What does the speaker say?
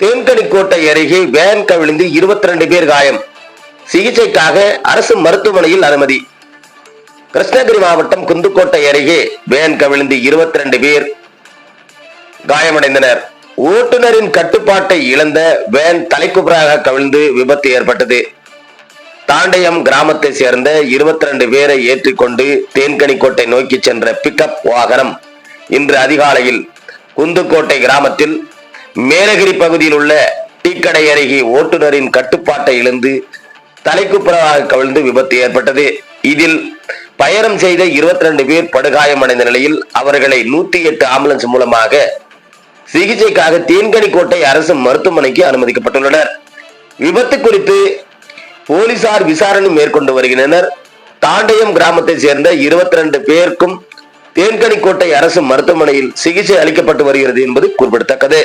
தேன்கனிக்கோட்டை அருகே வேன் கவிழ்ந்து இருபத்தி ரெண்டு பேர் காயம். சிகிச்சைக்காக அரசு மருத்துவமனையில் அனுமதி. கிருஷ்ணகிரி மாவட்டம் குந்துக்கோட்டை அருகே வேன் கவிழ்ந்து இருபத்தி ரெண்டு பேர் காயமடைந்தனர். ஓட்டுநரின் கட்டுப்பாட்டை இழந்த வேன் தலைக்குப்புறாக கவிழ்ந்து விபத்து ஏற்பட்டது. தாண்டயம் கிராமத்தை சேர்ந்த இருபத்தி ரெண்டு பேரை ஏற்றிக்கொண்டு தேன்கனிக்கோட்டை நோக்கி சென்ற பிக்கப் வாகனம் இன்று அதிகாலையில் குந்துக்கோட்டை கிராமத்தில் மேலகிரி பகுதியில் உள்ள டீக்கடை அருகே ஓட்டுநரின் கட்டுப்பாட்டை இழந்து தலைக்குப்புறமாக கவிழ்ந்து விபத்து ஏற்பட்டது. இதில் பயணம் செய்த இருபத்தி ரெண்டு பேர் படுகாயமடைந்த நிலையில் அவர்களை நூத்தி எட்டு ஆம்புலன்ஸ் மூலமாக சிகிச்சைக்காக தேன்கனிக்கோட்டை அரசு மருத்துவமனைக்கு அனுமதிக்கப்பட்டுள்ளனர். விபத்து குறித்து போலீசார் விசாரணை மேற்கொண்டு வருகின்றனர். தாண்டயம் கிராமத்தை சேர்ந்த இருபத்தி ரெண்டு பேருக்கும் தேன்கனிக்கோட்டை அரசு மருத்துவமனையில் சிகிச்சை அளிக்கப்பட்டு வருகிறது என்பது குறிப்பிடத்தக்கது.